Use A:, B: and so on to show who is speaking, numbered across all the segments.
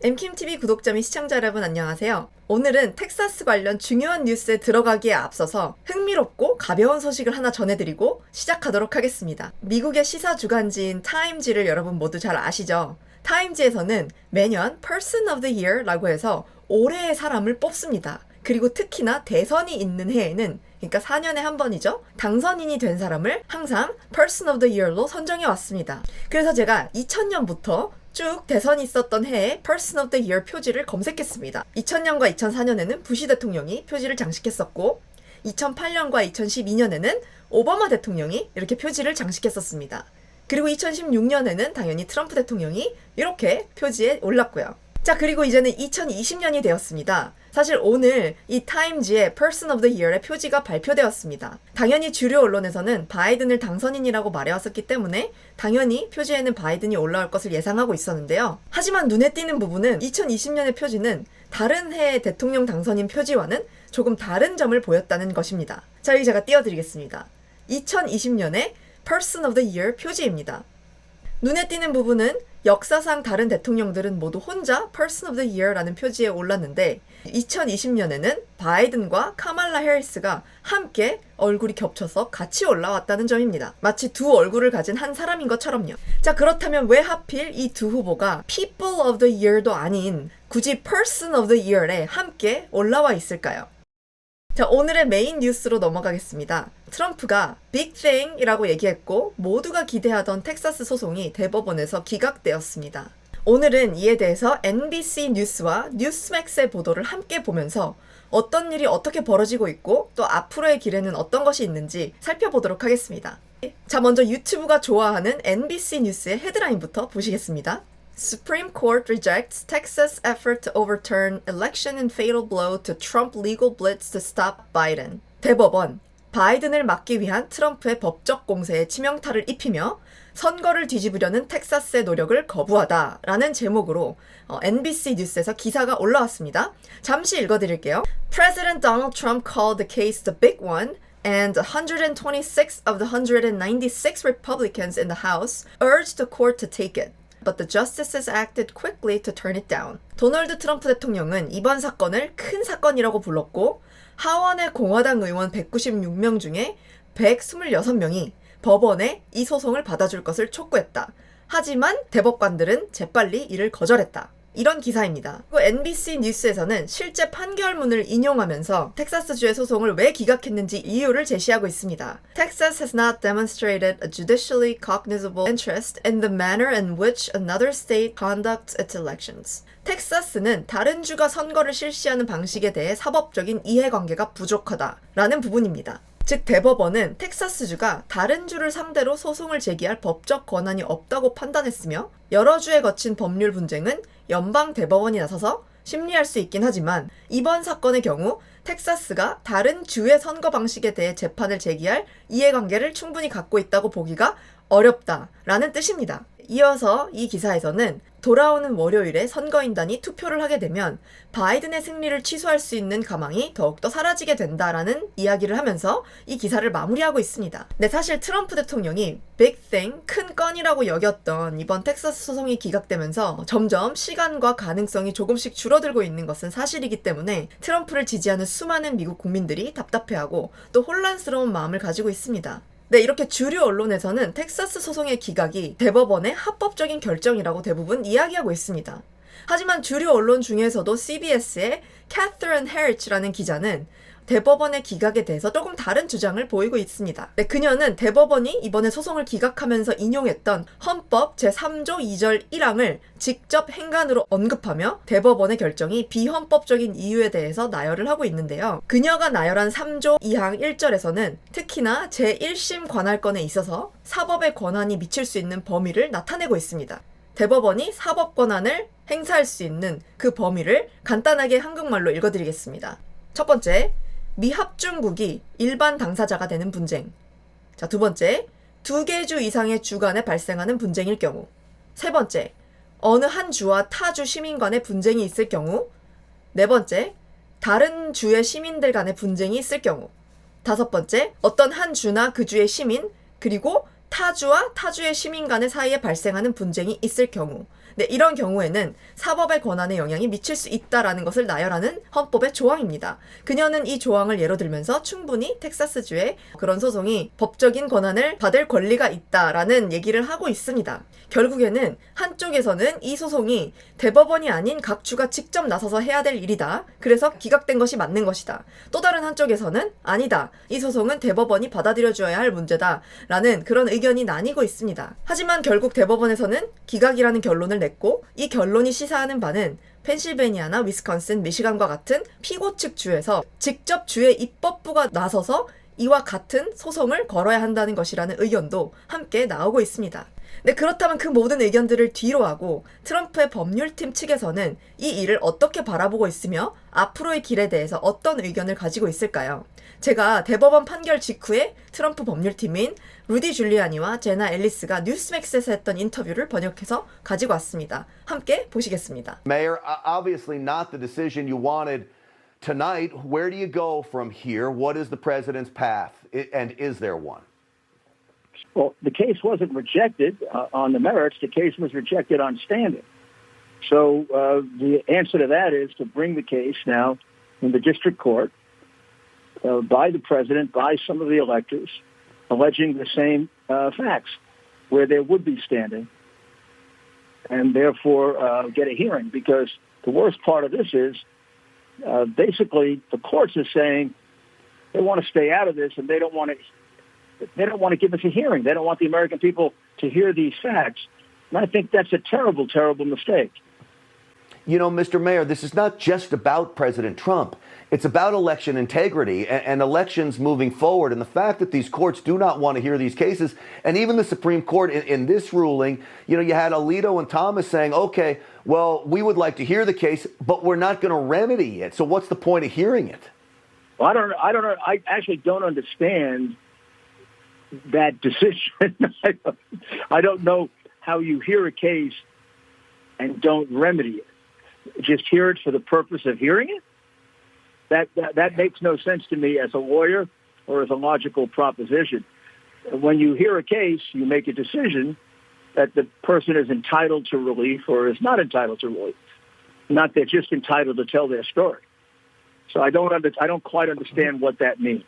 A: 엠킴TV 구독자 및 시청자 여러분 안녕하세요. 오늘은 텍사스 관련 중요한 뉴스에 들어가기에 앞서서 흥미롭고 가벼운 소식을 하나 전해드리고 시작하도록 하겠습니다. 미국의 시사 주간지인 타임지를 여러분 모두 잘 아시죠? 타임지에서는 매년 Person of the Year라고 해서 올해의 사람을 뽑습니다. 그리고 특히나 대선이 있는 해에는 그러니까 4년에 한 번이죠. 당선인이 된 사람을 항상 Person of the Year로 선정해 왔습니다. 그래서 제가 2000년부터 쭉 대선이 있었던 해에 Person of the Year 표지를 검색했습니다. 2000년과 2004년에는 부시 대통령이 표지를 장식했었고 2008년과 2012년에는 오바마 대통령이 이렇게 표지를 장식했었습니다. 그리고 2016년에는 당연히 트럼프 대통령이 이렇게 표지에 올랐고요. 자, 그리고 이제는 2020년이 되었습니다. 사실 오늘 이 타임지의 Person of the Year의 표지가 발표되었습니다. 당연히 주류 언론에서는 바이든을 당선인이라고 말해왔었기 때문에 당연히 표지에는 바이든이 올라올 것을 예상하고 있었는데요. 하지만 눈에 띄는 부분은 2020년의 표지는 다른 해의 대통령 당선인 표지와는 조금 다른 점을 보였다는 것입니다. 자, 여기 제가 띄워드리겠습니다. 2020년의 Person of the Year 표지입니다. 눈에 띄는 부분은 역사상 다른 대통령들은 모두 혼자 Person of the Year라는 표지에 올랐는데 2020년에는 바이든과 카말라 해리스가 함께 얼굴이 겹쳐서 같이 올라왔다는 점입니다. 마치 두 얼굴을 가진 한 사람인 것처럼요. 자, 그렇다면 왜 하필 이 두 후보가 People of the Year도 아닌 굳이 Person of the Year에 함께 올라와 있을까요? 자, 오늘의 메인 뉴스로 넘어가겠습니다. 트럼프가 빅 thing이라고 얘기했고 모두가 기대하던 텍사스 소송이 대법원에서 기각되었습니다. 오늘은 이에 대해서 NBC 뉴스와 뉴스맥스의 보도를 함께 보면서 어떤 일이 어떻게 벌어지고 있고 또 앞으로의 길에는 어떤 것이 있는지 살펴보도록 하겠습니다. 자, 먼저 유튜브가 좋아하는 NBC 뉴스의 헤드라인부터 보시겠습니다. Supreme Court rejects Texas effort to overturn election in fatal blow to Trump legal blitz to stop Biden. 대법원 바이든을 막기 위한 트럼프의 법적 공세에 치명타를 입히며 선거를 뒤집으려는 텍사스의 노력을 거부하다라는 제목으로 어, NBC 뉴스에서 기사가 올라왔습니다. 잠시 읽어드릴게요. President Donald Trump called the case the big one. And 126 of the 196 Republicans in the House urged the court to take it. But the justices acted quickly to turn it down. 도널드 트럼프 대통령은 이번 사건을 큰 사건이라고 불렀고 하원의 공화당 의원 196명 중에 126명이 법원에 이 소송을 받아줄 것을 촉구했다. 하지만 대법관들은 재빨리 이를 거절했다. 이런 기사입니다. NBC 뉴스에서는 실제 판결문을 인용하면서 텍사스주의 소송을 왜 기각했는지 이유를 제시하고 있습니다. Texas has not demonstrated a judicially cognizable interest in the manner in which another state conducts its elections. 텍사스는 다른 주가 선거를 실시하는 방식에 대해 사법적인 이해관계가 부족하다라는 부분입니다. 즉 대법원은 텍사스주가 다른 주를 상대로 소송을 제기할 법적 권한이 없다고 판단했으며 여러 주에 거친 법률 분쟁은 연방 대법원이 나서서 심리할 수 있긴 하지만 이번 사건의 경우 텍사스가 다른 주의 선거 방식에 대해 재판을 제기할 이해관계를 충분히 갖고 있다고 보기가 어렵다라는 뜻입니다. 이어서 이 기사에서는 돌아오는 월요일에 선거인단이 투표를 하게 되면 바이든의 승리를 취소할 수 있는 가망이 더욱더 사라지게 된다라는 이야기를 하면서 이 기사를 마무리하고 있습니다. 근데 사실 트럼프 대통령이 big thing, 큰 건이라고 여겼던 이번 텍사스 소송이 기각되면서 점점 시간과 가능성이 조금씩 줄어들고 있는 것은 사실이기 때문에 트럼프를 지지하는 수많은 미국 국민들이 답답해하고 또 혼란스러운 마음을 가지고 있습니다. 네, 이렇게 주류 언론에서는 텍사스 소송의 기각이 대법원의 합법적인 결정이라고 대부분 이야기하고 있습니다. 하지만 주류 언론 중에서도 CBS의 캐서린 헤리츠라는 기자는 대법원의 기각에 대해서 조금 다른 주장을 보이고 있습니다. 네, 그녀는 대법원이 이번에 소송을 기각하면서 인용했던 헌법 제3조 2절 1항을 직접 행간으로 언급하며 대법원의 결정이 비헌법적인 이유에 대해서 나열을 하고 있는데요. 그녀가 나열한 3조 2항 1절에서는 특히나 제1심 관할권에 있어서 사법의 권한이 미칠 수 있는 범위를 나타내고 있습니다. 대법원이 사법 권한을 행사할 수 있는 그 범위를 간단하게 한국말로 읽어드리겠습니다. 첫 번째, 미합중국이 일반 당사자가 되는 분쟁. 자, 두 번째, 두 개 주 이상의 주 간에 발생하는 분쟁일 경우. 세 번째, 어느 한 주와 타주 시민 간의 분쟁이 있을 경우. 네 번째, 다른 주의 시민들 간의 분쟁이 있을 경우. 다섯 번째, 어떤 한 주나 그 주의 시민, 그리고 타주와 타주의 시민 간의 사이에 발생하는 분쟁이 있을 경우 네, 이런 경우에는 사법의 권한에 영향이 미칠 수 있다라는 것을 나열하는 헌법의 조항입니다. 그녀는 이 조항을 예로 들면서 충분히 텍사스주의 그런 소송이 법적인 권한을 받을 권리가 있다라는 얘기를 하고 있습니다. 결국에는 한쪽에서는 이 소송이 대법원이 아닌 각 주가 직접 나서서 해야 될 일이다. 그래서 기각된 것이 맞는 것이다. 또 다른 한쪽에서는 아니다. 이 소송은 대법원이 받아들여 주어야 할 문제다. 라는 그런 의견이 나뉘고 있습니다. 하지만 결국 대법원에서는 기각이라는 결론을 냈고 이 결론이 시사하는 바는 펜실베니아나 위스콘신, 미시간과 같은 피고 측 주에서 직접 주의 입법부가 나서서 이와 같은 소송을 걸어야 한다는 것이라는 의견도 함께 나오고 있습니다. 네, 그렇다면 그 모든 의견들을 뒤로 하고 트럼프의 법률팀 측에서는 이 일을 어떻게 바라보고 있으며 앞으로의 길에 대해서 어떤 의견을 가지고 있을까요? 제가 대법원 판결 직후에 트럼프 법률팀인 루디 줄리아니와 제나 앨리스가 뉴스맥스에서 했던 인터뷰를 번역해서 가지고 왔습니다. 함께 보시겠습니다.
B: Mayor, obviously not the decision you wanted tonight. Where do you go from here? What is the president's path? And is there one?
C: Well, the case wasn't rejected uh, on the merits. The case was rejected on standing. So uh, the answer to that is to bring the case now in the district court uh, by the president, by some of the electors, alleging the same uh, facts, where there would be standing, and therefore uh, get a hearing. Because the worst part of this is uh, basically the courts are saying they want to stay out of this and they don't want to they don't want to give us a hearing. They don't want the American people to hear these facts. And I think that's a terrible, terrible mistake.
B: You know, Mr. Mayor, this is not just about President Trump. It's about election integrity and, and, elections moving forward. And the fact that these courts do not want to hear these cases, and even the Supreme Court in, in this ruling, you know, you had Alito and Thomas saying, okay, well, we would like to hear the case, but we're not going to remedy it. So what's the point of hearing it?
C: Well, I don't, I don't know. I actually don't understand that decision. I don't know how you hear a case and don't remedy it. Just hear it for the purpose of hearing it? That, that, that makes no sense to me as a lawyer or as a logical proposition. When you hear a case, you make a decision that the person is entitled to relief or is not entitled to relief. Not they're just entitled to tell their story. So I don't under, I don't quite understand what that means.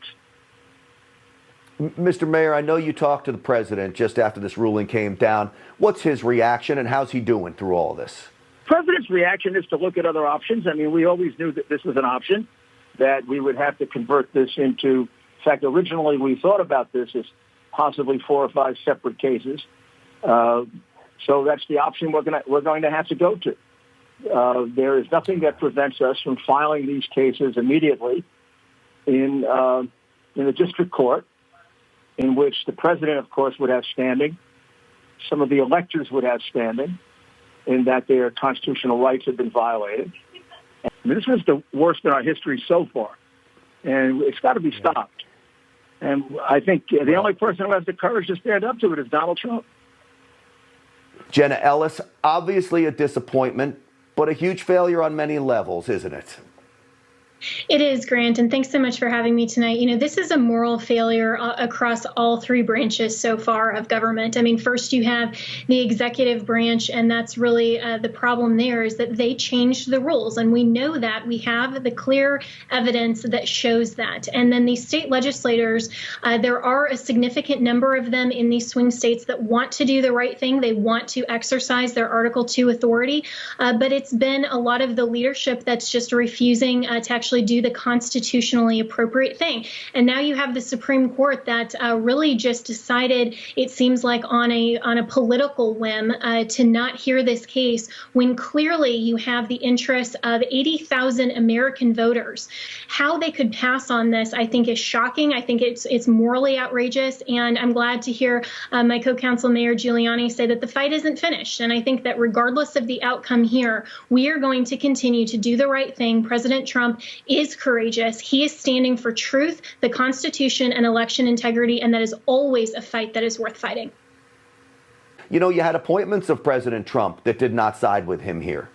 B: Mr. Mayor, I know you talked to the president just after this ruling came down. What's his reaction and how's he doing through all this?
C: President's reaction is to look at other options. I mean, we always knew that this was an option, that we would have to convert this into, in fact, originally we thought about this as possibly four or five separate cases. Uh, so that's the option we're going to, we're going to have to go to. Uh, there is nothing that prevents us from filing these cases immediately in, uh, in the district court in which the president, of course, would have standing. Some of the electors would have standing in that their constitutional rights have been violated. And this was the worst in our history so far. And it's got to be stopped. And I think the only person who has the courage to stand up to it is Donald Trump.
B: Jenna Ellis, obviously a disappointment, but a huge failure on many levels, isn't it?
D: It is, Grant, and thanks so much for having me tonight. You know, this is a moral failure uh, across all three branches so far of government. I mean, first you have the executive branch, and that's really uh, the problem there is that they changed the rules, and we know that. We have the clear evidence that shows that. And then the state legislators, uh, there are a significant number of them in these swing states that want to do the right thing. They want to exercise their Article 2 authority, uh, but it's been a lot of the leadership that's just refusing uh, to actually do the constitutionally appropriate thing. And now you have the Supreme Court that uh, really just decided, it seems like on a on a political whim, uh, to not hear this case when clearly you have the interests of 80,000 American voters. How they could pass on this, I think, is shocking. I think it's it's morally outrageous, and I'm glad to hear uh, my co-counsel Mayor Giuliani say that the fight isn't finished. And I think that regardless of the outcome here, we are going to continue to do the right thing. President Trump is courageous. He is standing for truth, the Constitution, and election integrity, and that is always a fight that is worth fighting.
B: You know, you had appointments of President Trump that did not side with him here.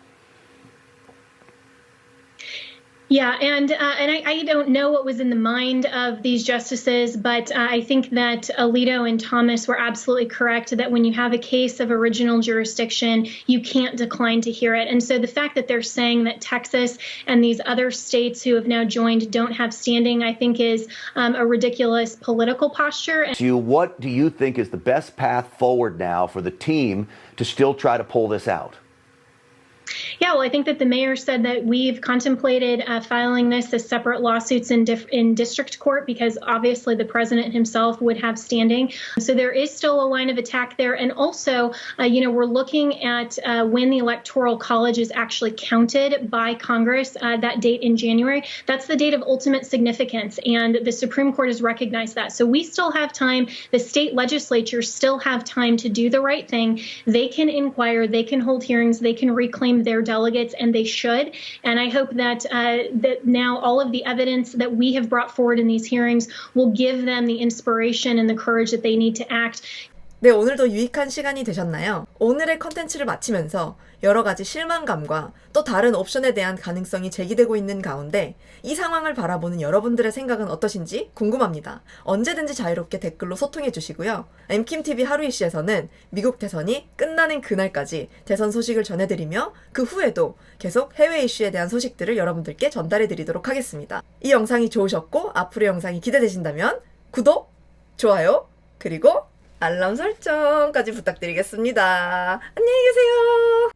D: Yeah, and uh, and I, I don't know what was in the mind of these justices, but uh, I think that Alito and Thomas were absolutely correct that when you have a case of original jurisdiction, you can't decline to hear it. And so the fact that they're saying that Texas and these other states who have now joined don't have standing, I think, is um, a ridiculous political posture.
B: To you, what do you think is the best path forward now for the team to still try to pull this out?
D: Yeah, well, I think that the mayor said that we've contemplated uh, filing this as separate lawsuits in dif- in district court because obviously the president himself would have standing. So there is still a line of attack there, and also, uh, you know, we're looking at uh, when the electoral college is actually counted by Congress. Uh, that date in January, that's the date of ultimate significance, and the Supreme Court has recognized that. So we still have time. The state legislatures still have time to do the right thing. They can inquire, they can hold hearings, they can reclaim their delegates, and they should. And I hope that uh, that now all of the evidence that we have brought forward in these hearings will give them the inspiration and the courage that they need to act.
A: 네, 오늘도 유익한 시간이 되셨나요? 오늘의 컨텐츠를 마치면서 여러 가지 실망감과 또 다른 옵션에 대한 가능성이 제기되고 있는 가운데 이 상황을 바라보는 여러분들의 생각은 어떠신지 궁금합니다. 언제든지 자유롭게 댓글로 소통해 주시고요. 엠킴TV 하루 이슈에서는 미국 대선이 끝나는 그날까지 대선 소식을 전해드리며 그 후에도 계속 해외 이슈에 대한 소식들을 여러분들께 전달해 드리도록 하겠습니다. 이 영상이 좋으셨고 앞으로 영상이 기대되신다면 구독, 좋아요, 그리고 알람 설정까지 부탁드리겠습니다. 안녕히 계세요.